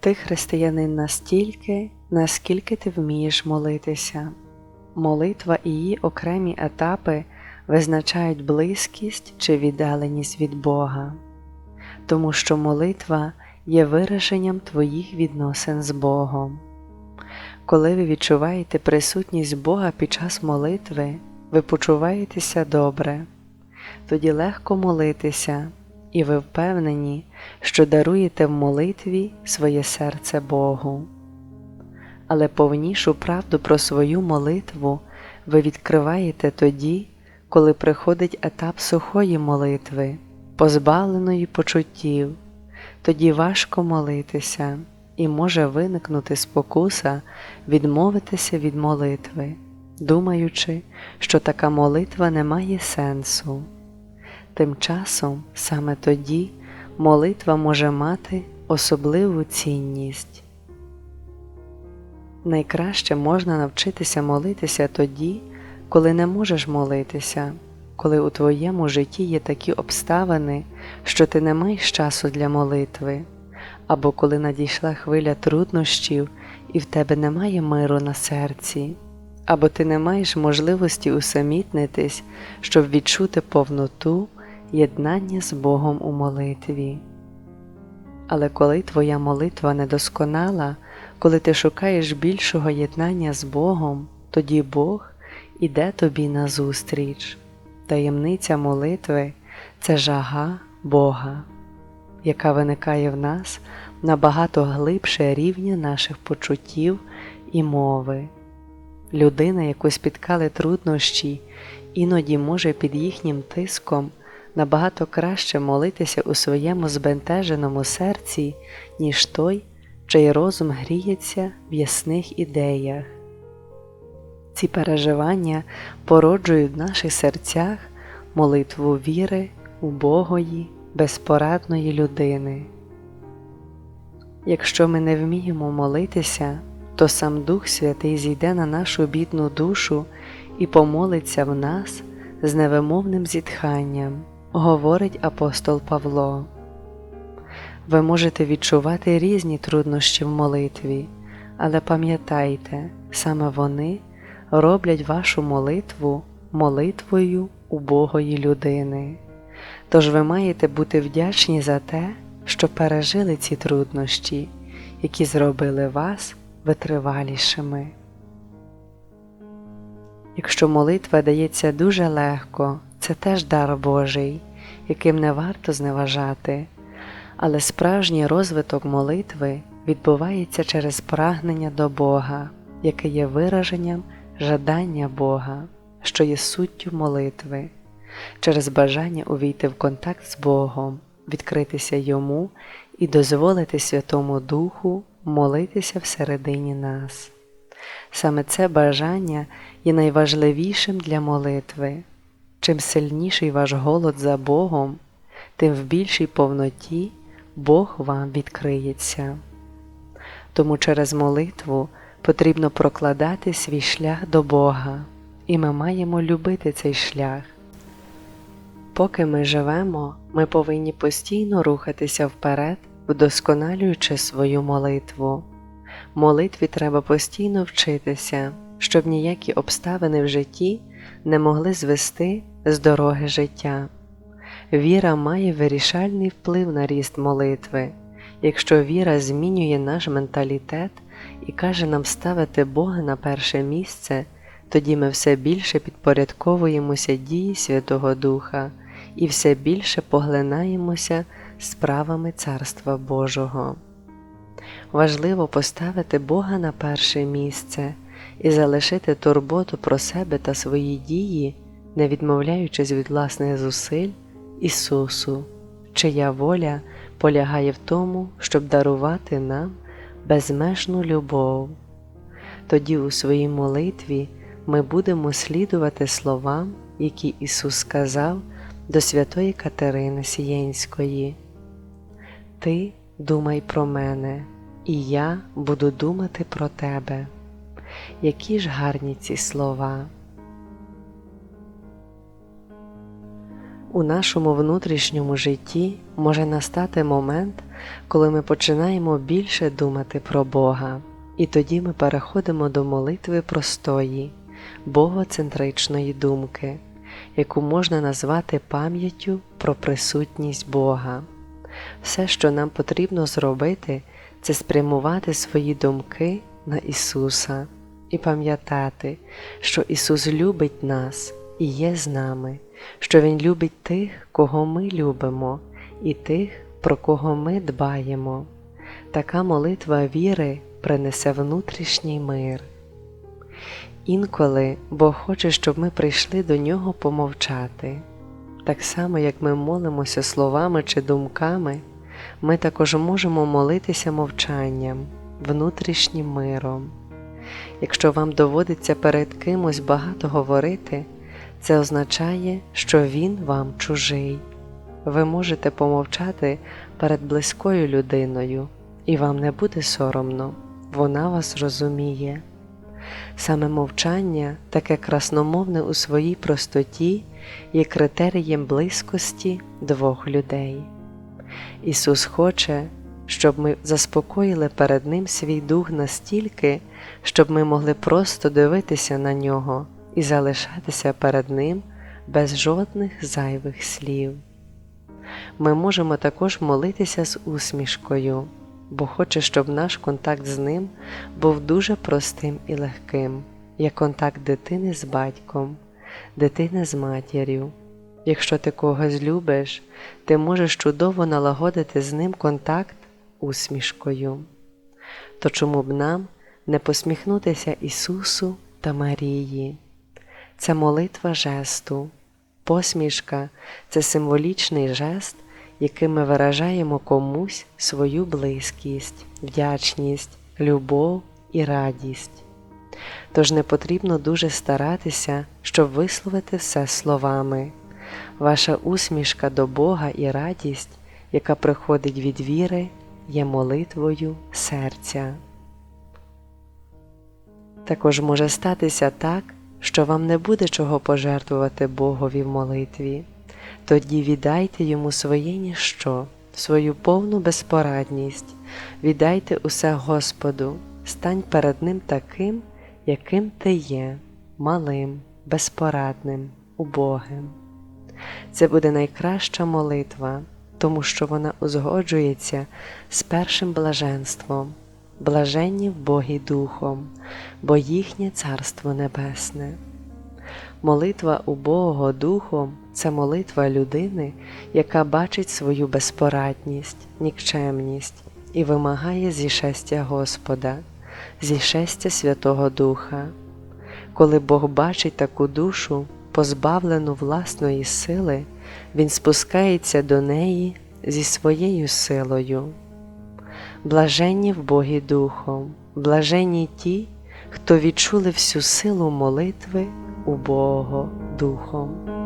Ти християнин настільки, наскільки ти вмієш молитися. Молитва і її окремі етапи визначають близькість чи віддаленість від Бога, тому що молитва є вираженням твоїх відносин з Богом. Коли ви відчуваєте присутність Бога під час молитви, ви почуваєтеся добре, тоді легко молитися, і ви впевнені, що даруєте в молитві своє серце Богу. Але повнішу правду про свою молитву ви відкриваєте тоді, коли приходить етап сухої молитви, позбавленої почуттів, тоді важко молитися і може виникнути спокуса відмовитися від молитви, думаючи, що така молитва не має сенсу. Тим часом саме тоді молитва може мати особливу цінність. Найкраще можна навчитися молитися тоді, коли не можеш молитися, коли у твоєму житті є такі обставини, що ти не маєш часу для молитви, або коли надійшла хвиля труднощів і в тебе немає миру на серці, або ти не маєш можливості усамітнитись, щоб відчути повноту єднання з Богом у молитві. Але коли твоя молитва недосконала, коли ти шукаєш більшого єднання з Богом, тоді Бог іде тобі назустріч. Таємниця молитви це жага Бога, яка виникає в нас набагато глибше рівня наших почуттів і мови. Людина, яку спіткали труднощі, іноді може під їхнім тиском набагато краще молитися у своєму збентеженому серці, ніж той, чий розум гріється в ясних ідеях. Ці переживання породжують в наших серцях молитву віри у Богої, безпорадної людини. Якщо ми не вміємо молитися, то сам Дух Святий зійде на нашу бідну душу і помолиться в нас з невимовним зітханням, говорить апостол Павло. Ви можете відчувати різні труднощі в молитві, але пам'ятайте, саме вони роблять вашу молитву молитвою убогої людини. Тож ви маєте бути вдячні за те, що пережили ці труднощі, які зробили вас витривалішими. Якщо молитва дається дуже легко, це теж дар Божий, яким не варто зневажати, але справжній розвиток молитви відбувається через прагнення до Бога, яке є вираженням жадання Бога, що є суттю молитви, через бажання увійти в контакт з Богом, відкритися Йому і дозволити Святому Духу молитися всередині нас. Саме це бажання є найважливішим для молитви. Чим сильніший ваш голод за Богом, тим в більшій повноті Бог вам відкриється. Тому через молитву потрібно прокладати свій шлях до Бога, і ми маємо любити цей шлях. Поки ми живемо, ми повинні постійно рухатися вперед, вдосконалюючи свою молитву. Молитві треба постійно вчитися, щоб ніякі обставини в житті не могли звести з дороги життя. Віра має вирішальний вплив на ріст молитви. Якщо віра змінює наш менталітет і каже нам ставити Бога на перше місце, тоді ми все більше підпорядковуємося дії Святого Духа і все більше поглинаємося справами Царства Божого. Важливо поставити Бога на перше місце і залишити турботу про себе та свої дії, не відмовляючись від власних зусиль Ісусу, чия воля полягає в тому, щоб дарувати нам безмежну любов. Тоді у своїй молитві ми будемо слідувати словам, які Ісус сказав до святої Катерини Сієнської. Ти думай про мене, і я буду думати про тебе. Які ж гарні ці слова. У нашому внутрішньому житті може настати момент, коли ми починаємо більше думати про Бога, і тоді ми переходимо до молитви простої, богоцентричної думки, яку можна назвати пам'яттю про присутність Бога. Все, що нам потрібно зробити, це спрямувати свої думки на Ісуса і пам'ятати, що Ісус любить нас і є з нами, що Він любить тих, кого ми любимо, і тих, про кого ми дбаємо. Така молитва віри принесе внутрішній мир. Інколи Бог хоче, щоб ми прийшли до Нього помовчати. Так само, як ми молимося словами чи думками, ми також можемо молитися мовчанням, внутрішнім миром. Якщо вам доводиться перед кимось багато говорити, це означає, що він вам чужий. Ви можете помовчати перед близькою людиною, і вам не буде соромно, вона вас розуміє. Саме мовчання, таке красномовне у своїй простоті, є критерієм близькості двох людей. Ісус хоче, щоб ми заспокоїли перед Ним свій дух настільки, щоб ми могли просто дивитися на нього і залишатися перед Ним без жодних зайвих слів. Ми можемо також молитися з усмішкою, бо хоче, щоб наш контакт з ним був дуже простим і легким, як контакт дитини з батьком, дитини з матір'ю. Якщо ти когось любиш, ти можеш чудово налагодити з ним контакт усмішкою. То чому б нам не посміхнутися Ісусу та Марії? Це молитва жесту. Посмішка це символічний жест, яким ми виражаємо комусь свою близькість, вдячність, любов і радість. Тож не потрібно дуже старатися, щоб висловити все словами. Ваша усмішка до Бога і радість, яка приходить від віри, є молитвою серця. Також може статися так, що вам не буде чого пожертвувати Богові в молитві, тоді віддайте йому своє ніщо, свою повну безпорадність, віддайте усе Господу, стань перед Ним таким, яким ти є, малим, безпорадним, убогим. Це буде найкраща молитва, тому що вона узгоджується з першим блаженством, блаженні в Богі Духом, бо їхнє Царство Небесне. Молитва убогого Духом це молитва людини, яка бачить свою безпорадність, нікчемність і вимагає зішестя Господа, зішестя Святого Духа. Коли Бог бачить таку душу, позбавлену власної сили, Він спускається до неї зі своєю силою. Блаженні в Богі Духом, блаженні ті, хто відчули всю силу молитви убого Духом.